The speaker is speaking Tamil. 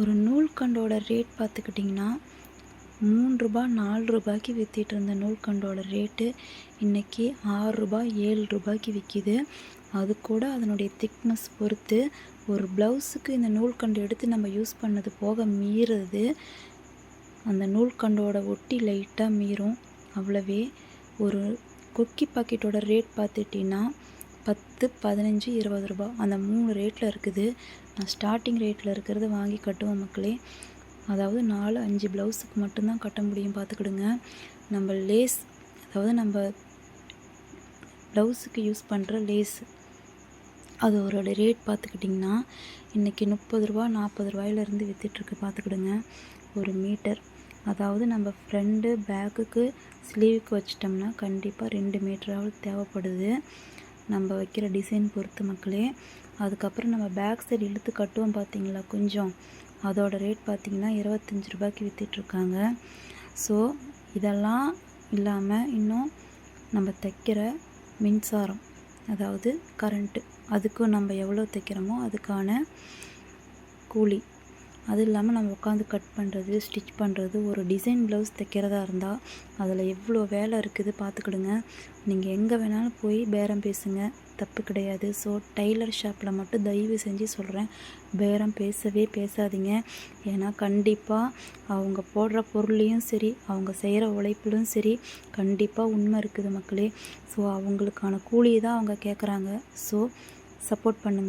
ஒரு நூல்கண்டோட ரேட் பார்த்துக்கிட்டிங்கன்னா மூன்று ரூபா நாலு ரூபாய்க்கு விற்றுட்டு இருந்த நூல்கண்டோட ரேட்டு இன்றைக்கி ஆறு ரூபாய் ஏழு ரூபாய்க்கு விற்கிது அது கூட அதனுடைய திக்னஸ் பொறுத்து ஒரு ப்ளவுஸுக்கு இந்த நூல்கண்டு எடுத்து நம்ம யூஸ் பண்ணது போக மீறுறது. அந்த நூல்கண்டோட ஒட்டி லைட்டாக மீறும். அவ்வளவே ஒரு கொக்கி பாக்கெட்டோட ரேட் பார்த்துட்டிங்கன்னா பத்து பதினஞ்சு இருபது ரூபா. அந்த மூணு ரேட்டில் இருக்குது. நான் ஸ்டார்டிங் ரேட்டில் இருக்கிறத வாங்கி கட்டுவோம் மக்களே. அதாவது நாலு அஞ்சு ப்ளவுஸுக்கு மட்டும்தான் கட்ட முடியும். பார்த்துக்கிடுங்க. நம்ம லேஸ் அதாவது நம்ம ப்ளவுஸுக்கு யூஸ் பண்ணுற லேஸ் அதோட ரேட் பார்த்துக்கிட்டிங்கன்னா இன்றைக்கி முப்பது ரூபா நாற்பது ரூபாயிலேருந்து விற்றுட்ருக்கு பார்த்துக்கிடுங்க. ஒரு மீட்டர் அதாவது நம்ம ஃப்ரெண்டு பேக்குக்கு ஸ்லீவுக்கு வச்சிட்டோம்னா கண்டிப்பாக ரெண்டு மீட்டராவது தேவைப்படுது. நம்ம வைக்கிற டிசைன் பொறுத்து மக்களே. அதுக்கப்புறம் நம்ம பேக் சைடு இழுத்து கட்டுவோம் பார்த்தீங்களா கொஞ்சம். அதோட ரேட் பார்த்திங்கன்னா இருபத்தஞ்சி ரூபாய்க்கு விற்றுட்ருக்காங்க ஸோ இதெல்லாம் இல்லாமல் இன்னும் நம்ம தைக்கிற மின்சாரம் அதாவது கரண்ட்டு அதுக்கும் நம்ம எவ்வளோ தைக்கிறோமோ அதுக்கான கூலி அது இல்லாமல் நம்ம உட்காந்து கட் பண்ணுறது ஸ்டிச் பண்ணுறது ஒரு டிசைன் ப்ளவுஸ் தைக்கிறதா இருந்தால் அதில் எவ்வளோ வேலை இருக்குது பார்த்துக்கிடுங்க. நீங்கள் எங்கே வேணாலும் போய் பேரம் பேசுங்க தப்பு கிடையாது. ஸோ டைலர் ஷாப்பில் மட்டும் தயவு செஞ்சு சொல்கிறேன் பேரம் பேசவே பேசாதீங்க. ஏன்னா கண்டிப்பாக அவங்க போடுற பொருளையும் சரி அவங்க செய்கிற உழைப்பிலும் சரி கண்டிப்பாக உண்மை இருக்குது மக்களே. ஸோ அவங்களுக்கான கூலியை தான் அவங்க கேட்குறாங்க. ஸோ சப்போர்ட் பண்ணுங்கள்